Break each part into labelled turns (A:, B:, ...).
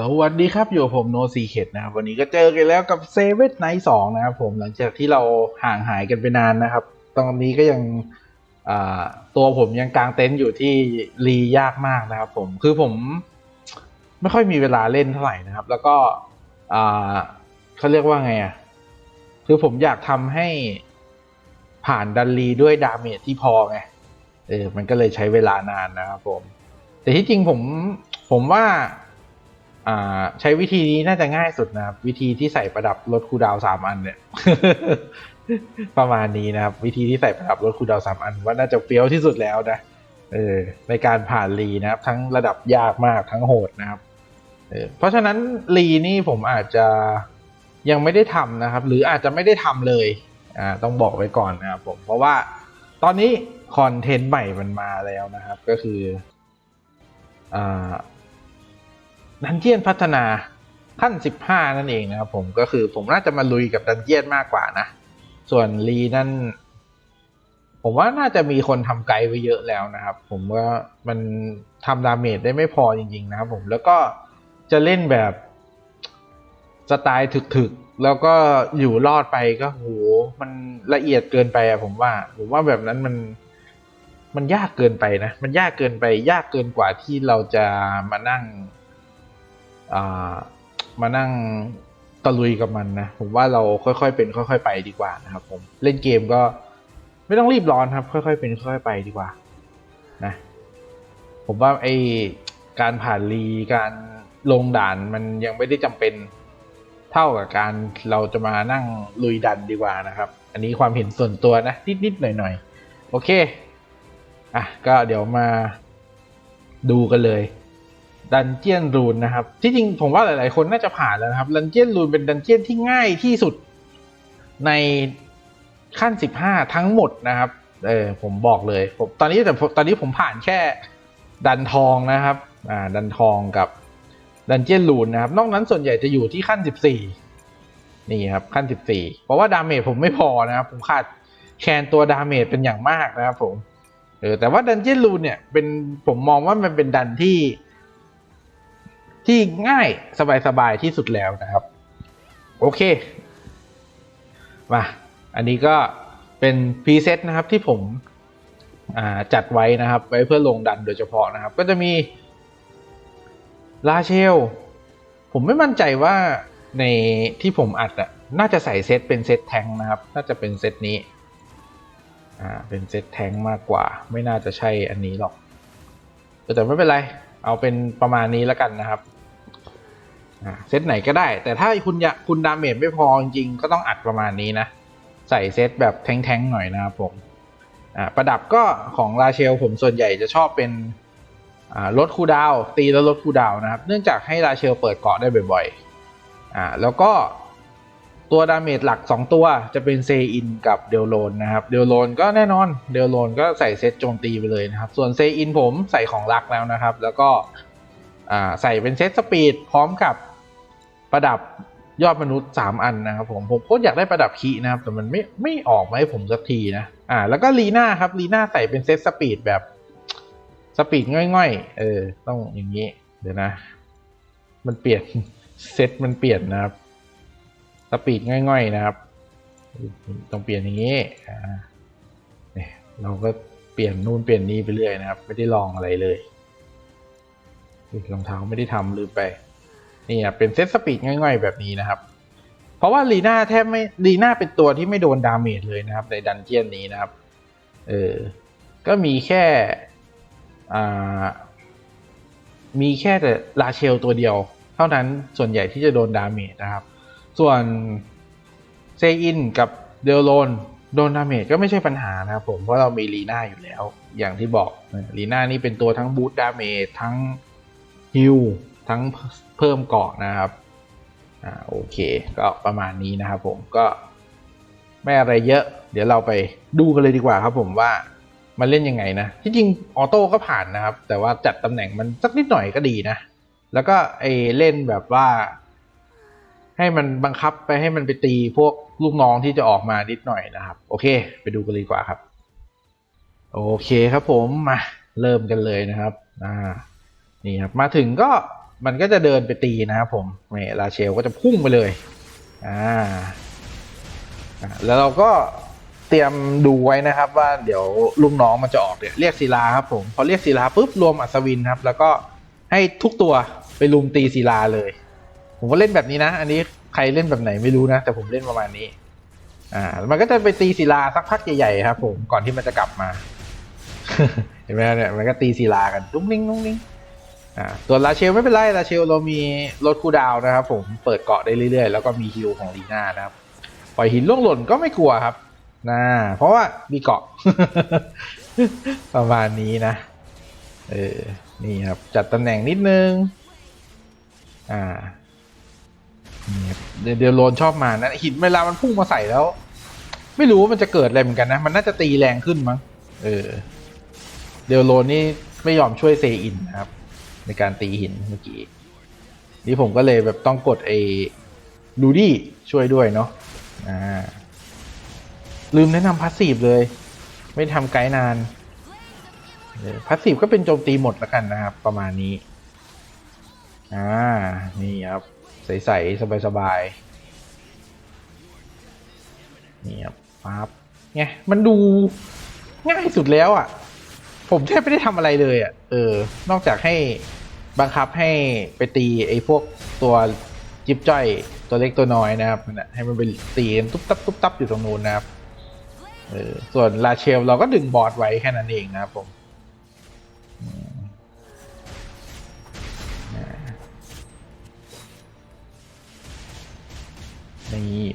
A: สวัสดีครับ อยู่ผมโนซีเคดนะครับวันนี้ก็เจอกันแล้วกับเซเว่นไนท์สองนะครับผมหลังจากที่เราห่างหายกันไปนานนะครับ ตอนนี้ก็ยังตัวผมยังกางเต็นท์อยู่ที่รียากมากนะครับผมคือผมไม่ค่อยมีเวลาเล่นเท่าไหร่นะครับ แล้วก็เขาเรียกว่าไงอะคือผมอยากทำให้ผ่านดันรีด้วยดาเมจที่พอไงเออมันก็เลยใช้เวลานานนะครับผม แต่ที่จริงผมผมว่า ใช้วิธีนี้น่าจะง่ายสุดนะครับ วิธีที่ใส่ประดับลดคูดาวสามอันเนี่ย ประมาณนี้นะครับ วิธีที่ใส่ประดับลดคูดาวสามอัน ว่าน่าจะเฟี้ยวที่สุดแล้วนะเออในการผ่านรีนะครับ ทั้งระดับยากมากทั้งโหดนะครับเออเพราะฉะนั้นรีนี่ผมอาจจะยังไม่ได้ทำนะครับ หรืออาจจะไม่ได้ทำเลยอ่าต้องบอกไว้ก่อนนะครับผมเพราะว่าตอนนี้คอนเทนต์ใหม่มันมาแล้วนะครับ ก็คืออ่า ดันเจียนพัฒนาขั้น 15 นั่นเองนะครับผมก็คือผมน่าจะมาลุยกับดันเจียนมากกว่านะ ส่วนรีนั่น ผมว่าน่าจะมีคนทำไกด์ไว้เยอะแล้วนะครับ ผมว่ามันทำดาเมจได้ไม่พอจริง ๆ นะครับผมแล้วก็จะเล่นแบบสไตล์ถึกๆ แล้วก็อยู่รอดไปก็โหมันละเอียดเกินไปอะผมว่า ผมว่าแบบนั้นมันมันยากเกินไปนะ มันยากเกินไป ยากเกินกว่าที่เราจะมานั่ง มานั่งตะลุยกับมันนะ ผมว่าเราค่อยๆเป็นค่อย ๆ ไปดีกว่านะครับผมเล่นเกมก็ไม่ต้องรีบร้อนครับ ค่อย ๆ เป็นค่อยๆไปดีกว่านะผมว่าไอการผ่านรีการลงด่านมันยังไม่ได้จำเป็นเท่ากับการเราจะมานั่งลุยดันดีกว่านะครับ อันนี้ความเห็นส่วนตัวนะ นิดๆหน่อยๆโอเค อะ ก็เดี๋ยวมาดูกันเลย ดันเจียนรูนนะครับ ที่จริงผมว่าหลาย ๆ คนน่าจะผ่านแล้วนะครับ ดันเจียนรูนเป็นดันเจียนที่ง่ายที่สุดในขั้น 15 ทั้งหมดนะครับ เออผมบอกเลยผมตอนนี้แต่ตอนนี้ผมผ่านแค่ดันทองนะครับ อ่า ดันทองกับดันเจียนรูนนะครับ นอกนั้นส่วนใหญ่จะอยู่ที่ขั้น 14 นี่ครับ ขั้น 14 เพราะว่าดาเมจผมไม่พอนะครับ ผมขาดแคนตัวดาเมจเป็นอย่างมากนะครับผม เออ แต่ว่าดันเจียนรูนเนี่ย เป็นผมมองว่ามันเป็นดันที่ ที่ง่ายสบายๆที่สุดแล้วนะครับ โอเค มา อันนี้ก็เป็นพรีเซตนะครับที่ผมจัดไว้นะครับ ไว้เพื่อลงดันโดยเฉพาะนะครับ ก็จะมีลาเชล ผมไม่มั่นใจว่าในที่ผมอัดอะน่าจะใส่เซตเป็นเซตแทงนะครับ น่าจะเป็นเซตนี้ อ่า เป็นเซตแทงมากกว่า ไม่น่าจะใช่อันนี้หรอก แต่ไม่เป็นไร เอาเป็นประมาณนี้แล้วกันนะครับเซตไหนก็ได้ แต่ถ้าคุณอยากคุณดาเมจไม่พอจริงๆก็ต้องอัดประมาณนี้นะ ใส่เซตแบบแท้งๆหน่อยนะครับผมประดับก็ของราเชลผมส่วนใหญ่จะชอบเป็นลดคูดาวตีแล้วลดคูดาวนะครับ เนื่องจากให้ราเชลเปิดเกาะได้บ่อยๆอแล้วก็ ตัวดาเมจหลัก 2 ตัวจะเป็นเซอินกับเดลโลนนะครับ เดลโลนก็แน่นอน เดลโลนก็ใส่เซตโจมตีไปเลยนะครับ ส่วนเซอินผมใส่ของรักแล้วนะครับ แล้วก็ใส่เป็นเซตสปีดพร้อมกับประดับยอดมนุษย์ 3 อันนะครับผม ผมโคตรอยากได้ประดับคีนะครับ แต่มันไม่ไม่ออกมาให้ผมสักทีนะ อ่า แล้วก็ลีน่าครับลีน่าใส่เป็นเซตสปีดแบบสปีดง่อยๆ เออ ต้องอย่างนี้ เดี๋ยวนะ มันเปลี่ยนเซตมันเปลี่ยนนะครับ สปีดง่อยๆนะครับต้องเปลี่ยนอย่างนี้เนี่ยเราก็เปลี่ยนนู่นเปลี่ยนนี่ไปเรื่อยนะครับ ไม่ได้ลองอะไรเลยรองเท้าไม่ได้ทำลืมไปนี่เป็นเซตสปีดง่อยๆ แบบนี้นะครับ เพราะว่าลีน่าแทบไม่ลีน่าเป็นตัวที่ไม่โดนดาเมจเลยนะครับ ในดันเจียนนี้นะครับเออก็มีแค่อ่ามีแค่แต่ลาเชลตัวเดียว เท่านั้นส่วนใหญ่ที่จะโดนดาเมจนะครับ ส่วนเซอินกับเดลโลนโดนดาเมจก็ไม่ใช่ปัญหานะครับผมเพราะเรามีลีน่าอยู่แล้ว อย่างที่บอกลีน่านี่เป็นตัวทั้งบูตดาเมจทั้งฮิลทั้งเพิ่มเกาะนะครับอ่าโอเค ก็ประมาณนี้นะครับผมก็ไม่อะไรเยอะ เดี๋ยวเราไปดูกันเลยดีกว่าครับผมว่ามันเล่นยังไงนะ ที่จริงออโต้ก็ผ่านนะครับ แต่ว่าจัดตำแหน่งมันสักนิดหน่อยก็ดีนะ แล้วก็ไอเล่นแบบว่า ให้มันบังคับไปให้มันไปตีพวกลูกน้องที่จะออกมานิดหน่อยนะครับ โอเค ไปดูกันเลยกว่าครับ โอเคครับผมมาเริ่มกันเลยนะครับอ่านี่ครับมาถึงก็มันก็จะเดินไปตีนะครับผมเนี่าเชลก็จะพุ่งไปเลยอ่าอ่าแล้วเราก็เตรียมดูไว้นะครับว่าเดี๋ยวลูกน้องมันจะออกเนี่ยเรียกศิลาครับผมพอเรียกศิลาปุ๊บรวมอัศวินครับ แล้วก็ให้ทุกตัวไปลุมตีศิลาเลย ผมก็เล่นแบบนี้นะ อันนี้ใครเล่นแบบไหนไม่รู้นะ แต่ผมเล่นประมาณนี้ อ่า มันก็จะไปตีศิลาสักพักใหญ่ๆครับ ผมก่อนที่มันจะกลับมา เห็นไหมเนี่ยมันก็ตีศิลากันตุ้งนิ่งตุ้งนิ่งอ่าตัวลาเชลไม่เป็นไรลาเชลเรามีรถคูดาวนะครับ ผมเปิดเกาะได้เรื่อยๆ แล้วก็มีฮิลของลีน่านะครับปล่อยหินล่วงหล่นก็ไม่กลัวครับนะเพราะว่ามีเกาะ ประมาณนี้นะ เออ นี่ครับ จัดตำแหน่งนิดนึง อ่า เดี๋ยวเดี๋ยวโลนชอบมานะหินเวลามันพุ่งมาใส่แล้ว ไม่รู้ว่ามันจะเกิดอะไรเหมือนกันนะ มันน่าจะตีแรงขึ้นมั้งเออ เดลโลนนี่ไม่ยอมช่วยเซอินนะครับ ในการตีหินเมื่อกี้นี่ผมก็เลยแบบต้องกดไอ้ลูดี้ช่วยด้วยเนาะอ่าลืมแนะนำพาสซีฟเลย ไม่ทำไกด์นานพาสซีฟก็เป็นโจมตีหมดแล้วกันนะครับ ประมาณนี้ อ่า นี่ครับ ใสๆสบายๆนี่ครับปั๊บไงมันดูง่ายสุดแล้วอะ ผมแทบไม่ได้ทำอะไรเลยอะ เออ นอกจากให้บังคับให้ไปตีไอ้พวกตัวจิบจ้อยตัวเล็กตัวน้อยนะครับนั่นน่ะให้มันไปตีนตุ๊บตับตุ๊บตับอยู่ตรงนู้นนะครับ เออ ส่วนลาเชลเราก็ดึงบอร์ดไว้แค่นั้นเองนะครับผม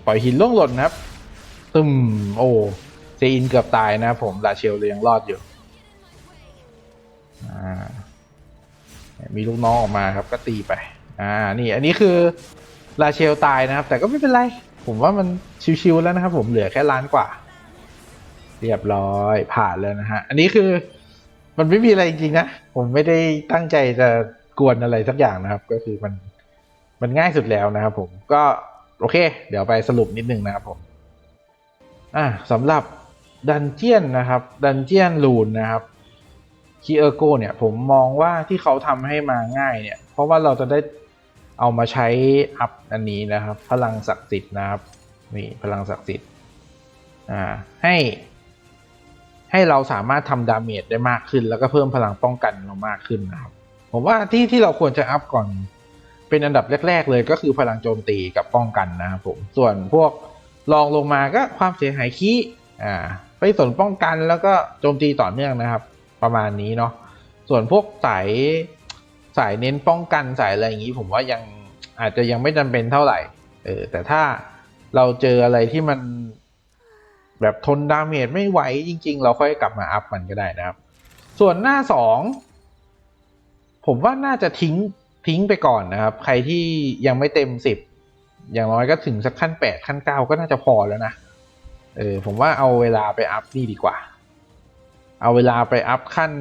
A: ปล่อยหินล่วงหล่นนะครับตึมโอ้เซอินเกือบตายนะผมลาเชลเลยยังรอดอยู่มีลูกน้องออกมาครับก็ตีไป อ่านี่อันนี้คือลาเชลตายนะครับ แต่ก็ไม่เป็นไร ผมว่ามันชิวๆแล้วนะครับ ผมเหลือแค่ล้านกว่า เรียบร้อยผ่านแล้วนะฮะ อันนี้คือมันไม่มีอะไรจริงๆนะ ผมไม่ได้ตั้งใจจะกวนอะไรสักอย่างนะครับ ก็คือมันมันง่ายสุดแล้วนะครับผมก็ โอเค เดี๋ยวไปสรุปนิดนึงนะครับผมอ่าสำหรับดันเจียนนะครับ ดันเจียนลูนนะครับคีเออร์โกเนี่ยผมมองว่าที่เขาทำให้มาง่ายเนี่ย เพราะว่าเราจะได้เอามาใช้อัพอันนี้นะครับ พลังศักดิ์สิทธิ์นะครับนี่พลังศักดิ์สิทธิ์อ่าให้ให้เราสามารถทำดาเมจได้มากขึ้น แล้วก็เพิ่มพลังป้องกันเรามากขึ้นนะครับ ผมว่าที่ที่เราควรจะอัพก่อน เป็นอันดับแรกๆเลยก็คือพลังโจมตีกับป้องกันนะครับผม ส่วนพวกรองลงมาก็ความเสียหายคีอ่าไปส่วนป้องกันแล้วก็โจมตีต่อเนื่องนะครับ ประมาณนี้เนาะส่วนพวกสายสายเน้นป้องกันสายอะไรอย่างนี้ ผมว่ายังอาจจะยังไม่จำเป็นเท่าไหร่เออแต่ถ้าเราเจออะไรที่มันแบบทนดาเมจไม่ไหวจริง ๆ เราค่อยกลับมาอัพมันก็ได้นะครับ ส่วนหน้าสองผมว่าน่าจะทิ้ง ทิ้งไปก่อนนะครับ ใครที่ยังไม่เต็มสิบอย่างน้อยก็ถึงสักขั้นแปดขั้นเก้าก็น่าจะพอแล้วนะ เออผมว่าเอาเวลาไปอัพนี่ดีกว่า เอาเวลาไปอัพขั้น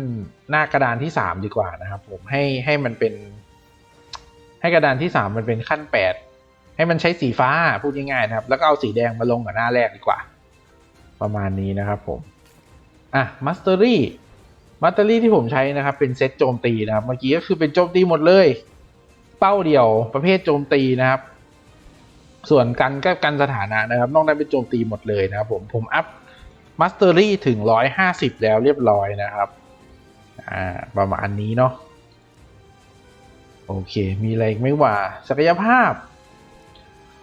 A: หน้ากระดานที่สามดีกว่านะครับ ผมให้ให้มันเป็น ให้กระดานที่สามมันเป็นขั้นแปดให้มันใช้สีฟ้าพูดง่ายๆนะครับ แล้วก็เอาสีแดงมาลงกับหน้าแรกดีกว่า ประมาณนี้นะครับผมอะมัสเตอรี่มัสเตอรี่ที่ผมใช้นะครับ เป็นเซตโจมตีนะครับ เมื่อกี้ก็คือเป็นโจมตีหมดเลย เป้าเดียวประเภทโจมตีนะครับ ส่วนกันก็กันสถานะนะครับนอกนั้นเป็นโจมตีหมดเลยนะครับผมผมอัพมัสเตอรี่ถึงร้อยห้าสิบแล้วเรียบร้อยนะครับอ่าประมาณนี้เนาะโอเค มีอะไรอีกไม่ว่า ศักยภาพ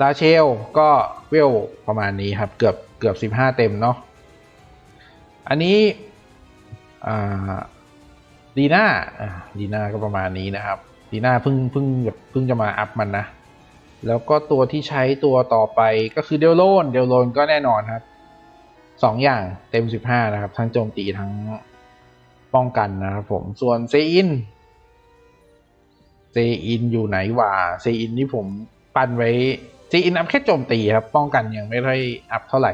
A: ลาเชลก็เวลประมาณนี้ครับ เกือบเกือบสิบห้าเต็มเนาะอันนี้ดีน่าดีน่าก็ประมาณนี้นะครับ ดีหน่าเพิ่งเพิ่งแบบเพิ่งจะมาอัพมันนะ แล้วก็ตัวที่ใช้ตัวต่อไปก็คือเดลโลนเดลโลนก็แน่นอนครับสองอย่างเต็มสิบห้านะครับ ทั้งโจมตีทั้งป้องกันนะครับผมส่วนเซอินเซอินอยู่ไหนวะเซอินนี่ผมปั้นไว้เซอินอัพแค่โจมตีครับ ป้องกันยังไม่ค่อยอัพเท่าไหร่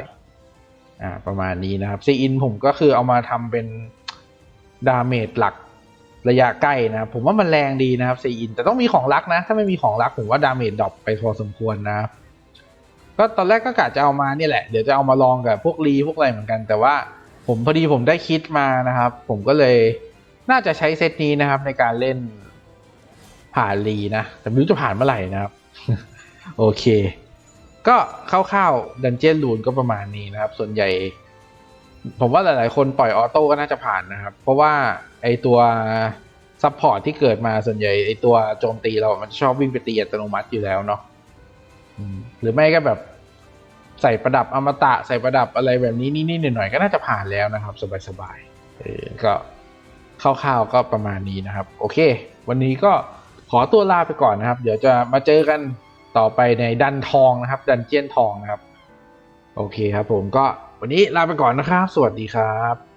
A: อ่าประมาณนี้นะครับเซอินผมก็คือเอามาทำเป็นดาเมจหลัก ระยะใกล้นะผมว่ามันแรงดีนะครับเซอินแต่ต้องมีของรักนะ ถ้าไม่มีของรักผมว่าดาเมจดรอปไปพอสมควรนะครับก็ตอนแรกก็กะจะเอามาเนี่ยแหละ เดี๋ยวจะเอามาลองกับพวกรีพวกอะไรเหมือนกัน แต่ว่าผมพอดีผมได้คิดมานะครับ ผมก็เลยน่าจะใช้เซตนี้นะครับ ในการเล่นผ่านรีนะ แต่ไม่รู้จะผ่านเมื่อไหร่นะครับ โอเค ก็คร่าวๆดันเจียนรูนก็ประมาณนี้นะครับ ส่วนใหญ่ ผมว่าหลายๆ คนปล่อยออโต้ก็น่าจะผ่านนะครับ เพราะว่า ไอตัวซัพพอร์ตที่เกิดมาส่วนใหญ่ไอตัวโจมตีเรามันชอบวิ่งไปตีอัตโนมัติอยู่แล้วเนาะหรือไม่ก็แบบใส่ประดับอมตะใส่ประดับอะไรแบบนี้นิดๆหน่อยๆก็น่าจะผ่านแล้วนะครับ สบายๆก็คร่าวๆก็ประมาณนี้นะครับ โอเค วันนี้ก็ขอตัวลาไปก่อนนะครับ เดี๋ยวจะมาเจอกันต่อไปในดันทองนะครับ ดันเจียนทองนะครับ โอเคครับผมก็วันนี้ลาไปก่อนนะครับ สวัสดีครับ